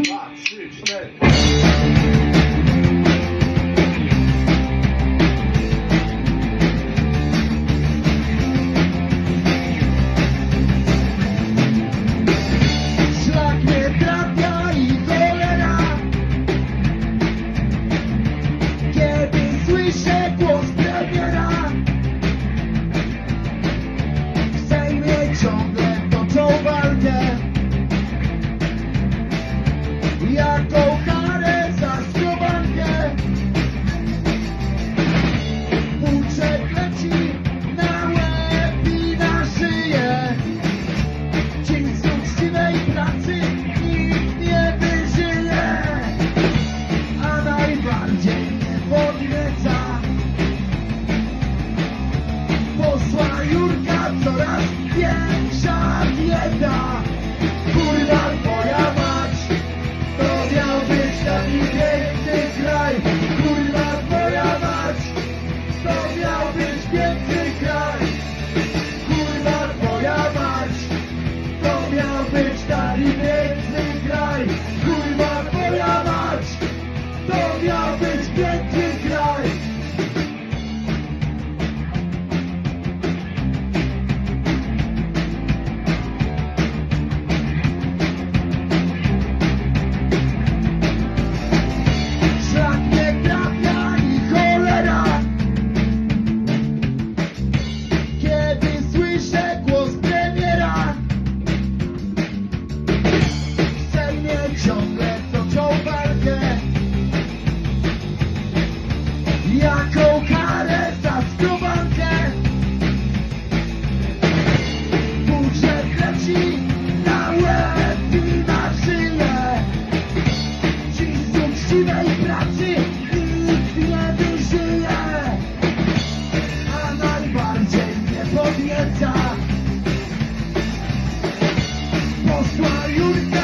dwa, mnie trafia i cholera. Kiedy słyszę głos premiera W ciągle toczą walkę jaką karę za skrobankę Budżet leci na łeb i na szyję. Dzięki uczciwej pracy nikt nie wyżyje. A najbardziej podnieca Posła Jurka coraz więcej Why you